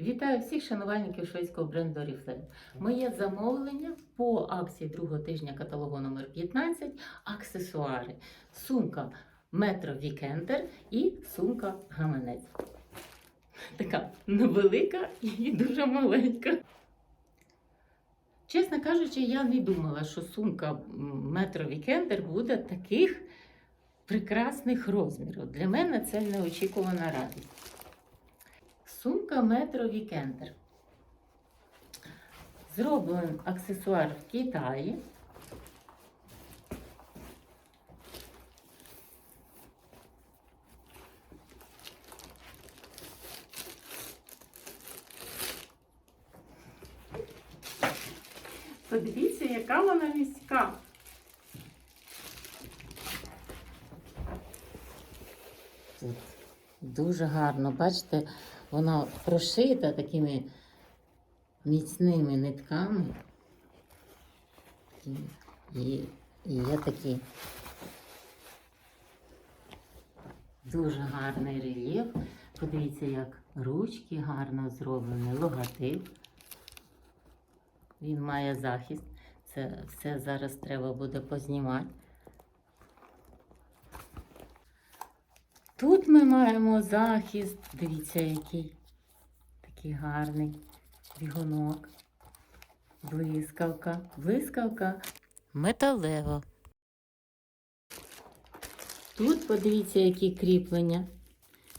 Вітаю всіх шанувальників шведського бренду Oriflame. Моє замовлення по акції другого тижня каталогу номер 15 аксесуари. Сумка Метро Вікендер і сумка Гаманець. Така невелика і дуже маленька. Чесно кажучи, я не думала, що сумка Метро Вікендер буде таких прекрасних розмірів. Для мене це неочікувана радість. Сумка Метро Вікендер. Зроблений аксесуар в Китаї. Подивіться, яка вона міська. Тут дуже гарно, бачите, вона прошита такими міцними нитками. І, і, є такі дуже гарний рельєф. Подивіться, як ручки гарно зроблені, логотип. Він має захист. Це все зараз треба буде познімати. Тут ми маємо захист. Дивіться, який такий гарний бігунок. Блискавка, блискавка металева. Тут подивіться, які кріплення.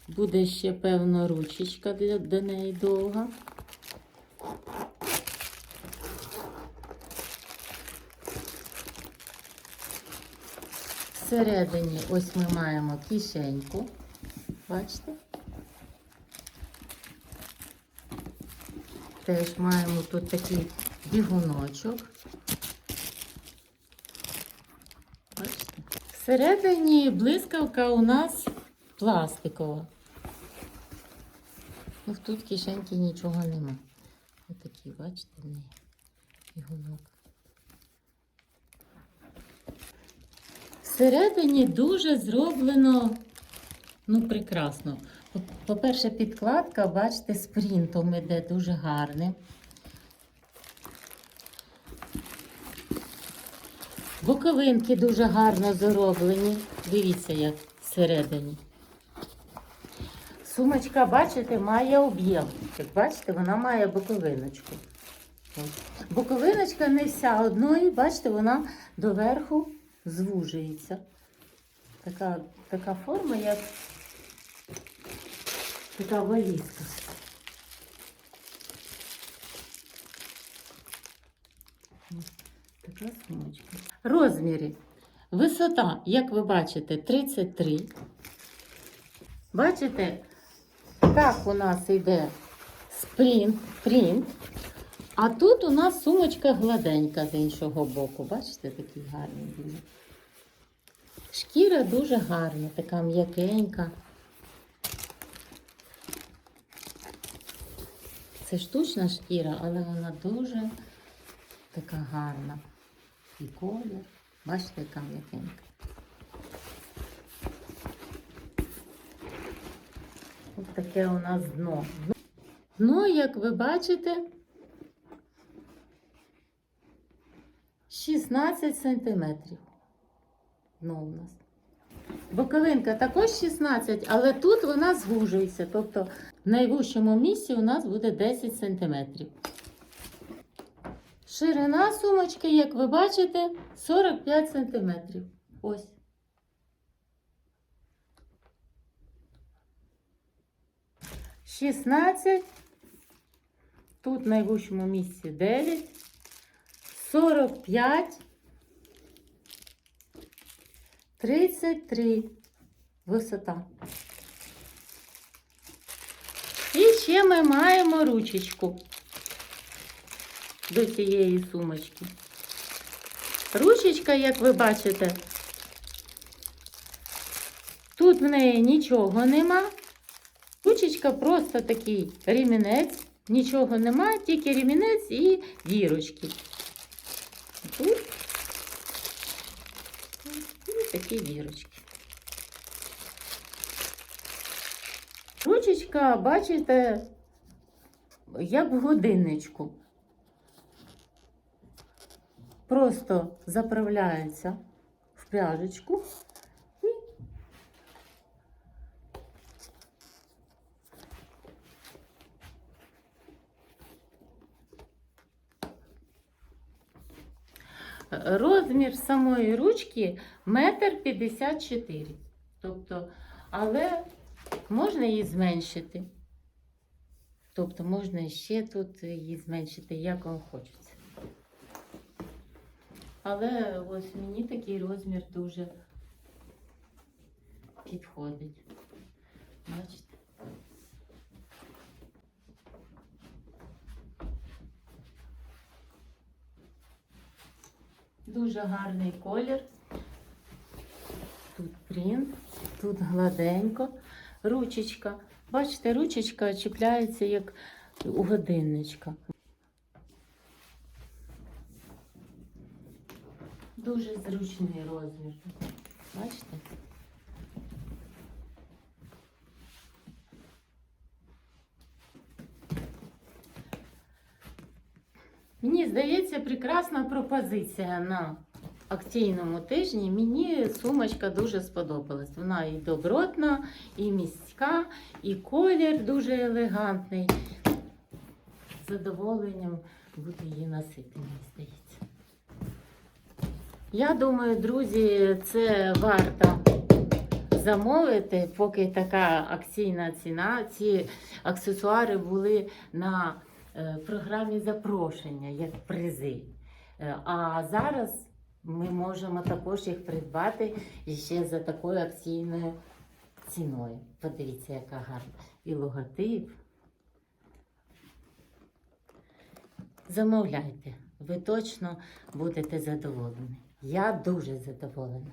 Буде ще певно ручечка для до неї довга. Всередині ось ми маємо кишеньку. Бачите? Теж маємо тут такий бігуночок. Бачите? Всередині блискавка у нас пластикова. Ну, тут кишеньки нічого нема. Ось такий, бачите, бігунок. Всередині дуже зроблено, ну, прекрасно. По- По-перше, підкладка, бачите, з принтом іде дуже гарним. Боковинки дуже гарно зроблені. Дивіться, як всередині. Сумочка, бачите, має об'єм. Як бачите, вона має боковиночку. Боковиночка не вся одної, бачите, вона доверху звужується. Така, така форма, як така валізка. Така сумочка. Розміри. Висота, як ви бачите, 33. Бачите, так у нас йде спринт, принт. А тут у нас сумочка гладенька з іншого боку. Бачите, такий гарний дуже. Шкіра дуже гарна, така м'якенька. Це штучна шкіра, але вона дуже така гарна. І колір. Бачите, яка м'якенька. Ось таке у нас дно. Дно, як ви бачите, 16 сантиметрів. Дно у нас. Боковинка також 16, але тут вона звужується. Тобто в найвищому місці у нас буде 10 сантиметрів. Ширина сумочки, як ви бачите, 45 сантиметрів. Ось. Шістнадцять. Тут в найвищому місці 9. 45. 33 висота. І ще ми маємо ручечку до цієї сумочки. Ручечка, як ви бачите, тут в неї нічого нема. Ручечка просто такий ремінець, нічого нема, тільки ремінець і дірочки. Тут і такі дірочки. Ручечка, бачите, як в годинничку. Просто заправляється в пряжечку розмір самої ручки метр п'ятдесят чотири. Тобто, але можна її зменшити. Тобто можна ще тут її зменшити, як вам хочеться. Але ось мені такий розмір дуже підходить. Бачите? Дуже гарний колір. Тут принт, тут гладенько, ручечка. Бачите, ручечка чіпляється як у годинничка. Дуже зручний розмір. Бачите? Мені здається, прекрасна пропозиція на акційному тижні. Мені сумочка дуже сподобалась. Вона і добротна, і міська, і колір дуже елегантний. З задоволенням буду її носити, мені здається. Я думаю, друзі, це варто замовити, поки така акційна ціна. Ці аксесуари були на програмі запрошення як призи. Е, А зараз ми можемо також їх придбати ще за такою акційною ціною. Подивіться, яка гарна. І логотип. Замовляйте, ви точно будете задоволені. Я дуже задоволена.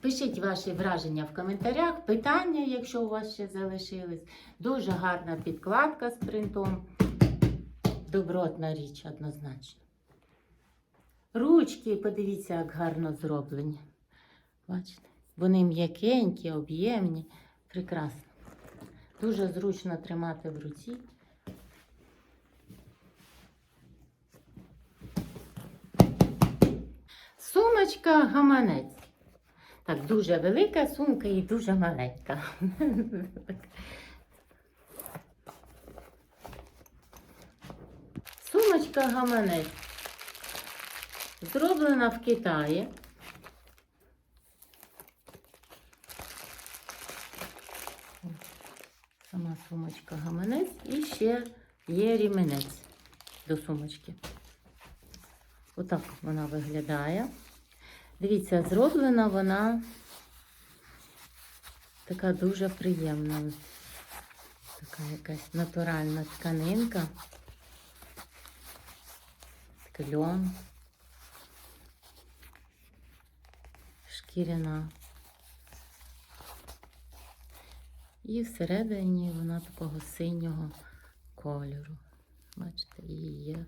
Пишіть ваші враження в коментарях, питання, якщо у вас ще залишились. Дуже гарна підкладка з принтом. Добротна річ однозначно. Ручки, подивіться, як гарно зроблені. Бачите? Вони м'якенькі, об'ємні. Прекрасно. Дуже зручно тримати в руці. Сумочка гаманець. Так, дуже велика сумка і дуже маленька. Сумочка гаманець. Зроблена в Китаї. Сама сумочка гаманець і ще є ріменець до сумочки. Отак вона виглядає. Дивіться, зроблена вона така дуже приємна. Така якась натуральна тканинка. Льон. Шкіряна. І всередині вона такого синього кольору. Бачите, її є.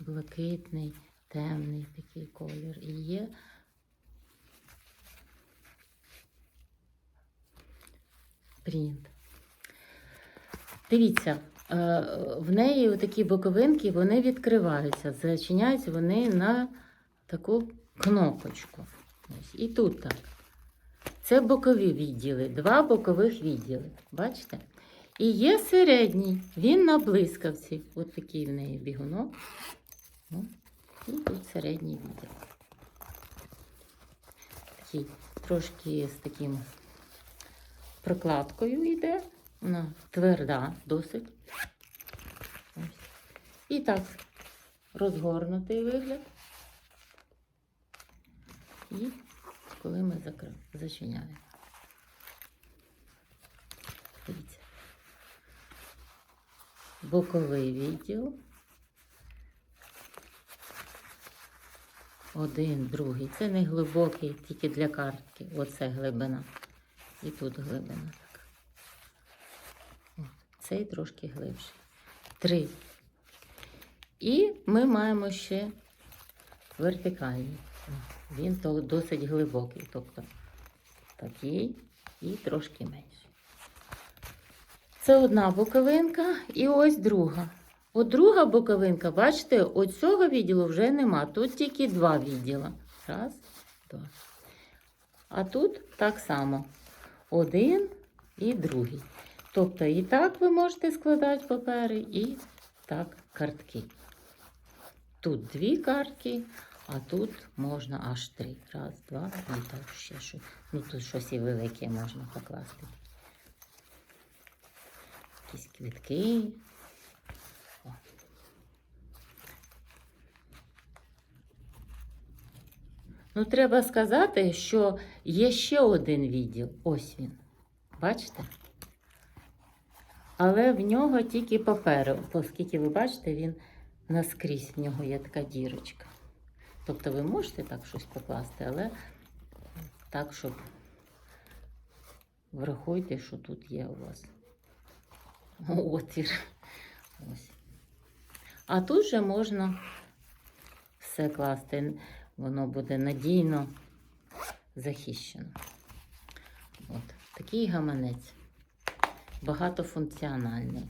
блакитний, темний такий колір. І є принт. Дивіться, е, в неї такі боковинки вони відкриваються, зачиняються вони на таку кнопочку. Ось, І тут так. Це бокові відділи, два бокових відділи. Бачите? І є середній, він на блискавці. Ось такий в неї бігунок. Ну, і тут середній відділ. Такий трошки з таким прокладкою йде. Вона тверда досить. Ось. І так, розгорнутий вигляд. І коли ми закрив, зачиняємо. Дивіться. Боковий відділ. Один, другий. Це не глибокий, тільки для картки. Оце глибина. І тут глибина Цей трошки глибший. Три. І ми маємо ще вертикальний. Він то досить глибокий. Тобто такий і трошки менше. Це одна боковинка і ось друга. От друга боковинка, бачите, оцього відділу вже нема. Тут тільки два відділа. Раз, два. А тут так само. Один і другий. Тобто і так ви можете складати папери, і так картки. Тут дві картки, а тут можна аж три. Раз, два, і так ще що. Ну тут щось і велике можна покласти. Якісь квітки. О. Ну, треба сказати, що є ще один відділ. Ось він. Бачите? Але в нього тільки паперу, оскільки ви бачите, він наскрізь в нього є така дірочка. Тобто ви можете так щось покласти, але так, щоб врахуйте, що тут є у вас отвір. Ось. А тут же можна все класти, воно буде надійно захищено. От такий гаманець, багатофункціональний.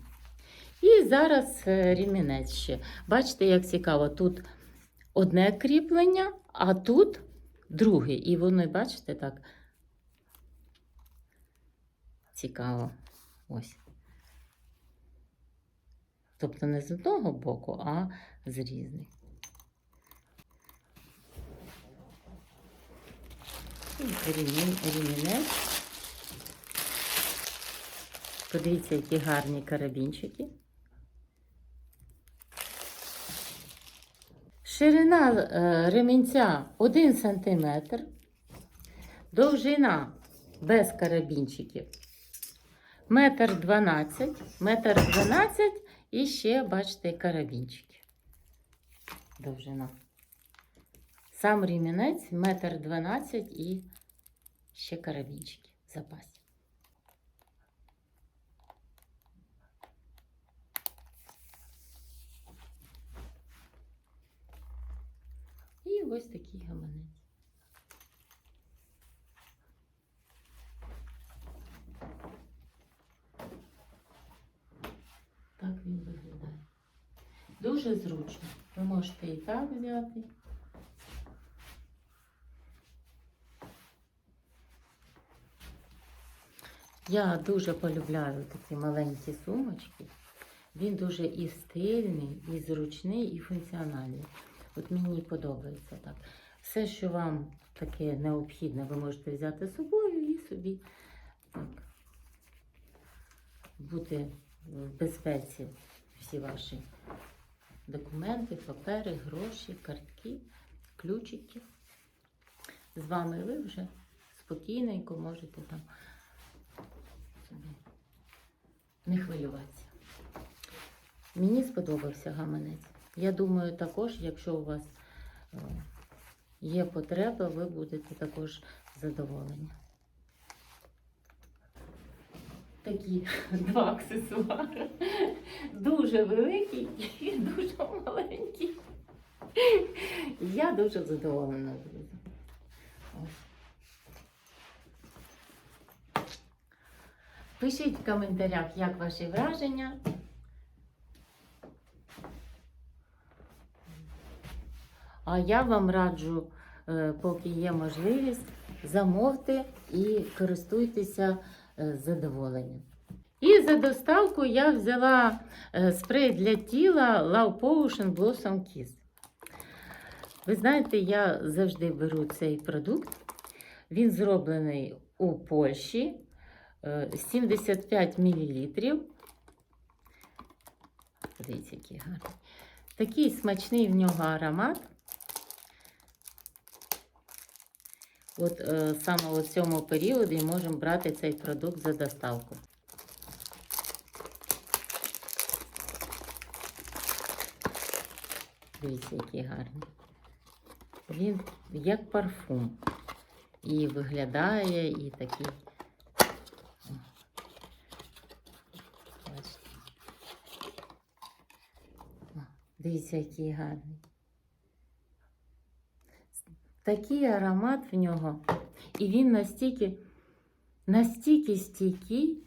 І зараз е, рімінець ще. Бачите, як цікаво, тут одне кріплення, а тут друге. І воно, бачите, так цікаво. Ось. Тобто не з одного боку, а з різних. Ремінець. Подивіться, які гарні карабінчики. Ширина е, ремінця 1 см, довжина без карабінчиків метр 12, метр 12 і ще, бачите, карабінчики. Довжина. Сам ремінець метр 12 і ще карабінчики в запасі. І ось такий гаманець. Так він виглядає. Дуже зручно. Ви можете і так взяти. Я дуже полюбляю такі маленькі сумочки. Він дуже і стильний, і зручний, і функціональний. От мені подобається так. Все, що вам таке необхідне, ви можете взяти з собою і собі так, бути в безпеці всі ваші документи, папери, гроші, картки, ключики. З вами ви вже спокійненько можете там собі не хвилюватися. Мені сподобався гаманець. Я думаю, також, якщо у вас е, є потреба, ви будете також задоволені. Такі два аксесуари. Дуже великий і дуже маленький. Я дуже задоволена. Пишіть в коментарях, як ваші враження. А я вам раджу, е, поки є можливість, замовте і користуйтеся е, задоволенням. І за доставку я взяла е, спрей для тіла Love Potion Blossom Kiss. Ви знаєте, я завжди беру цей продукт. Він зроблений у Польщі е, 75 мл. Дивіться, який гарний. Такий смачний в нього аромат. От е, саме у цьому періоді можемо брати цей продукт за доставку. Дивіться, який гарний. Він як парфум. І виглядає, і такий. Дивіться, який гарний. Такий аромат в нього. І він настільки настільки стійкий.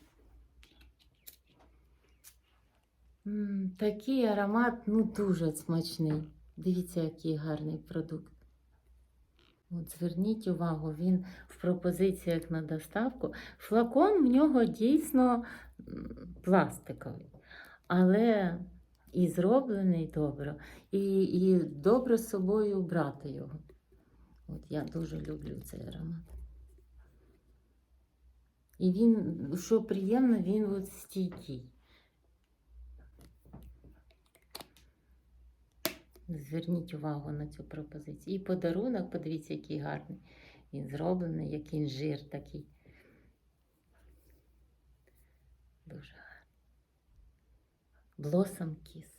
Такий аромат, ну дуже смачний. Дивіться, який гарний продукт. От зверніть увагу, він в пропозиціях на доставку. Флакон в нього дійсно пластиковий, але і зроблений добре, і, і добре з собою брати його. От я дуже люблю цей аромат. І він, що приємно, він от стійкий. Зверніть увагу на цю пропозицію. І подарунок, подивіться, який гарний. Він зроблений, як інжир такий. Дуже гарний. Blossom Kiss.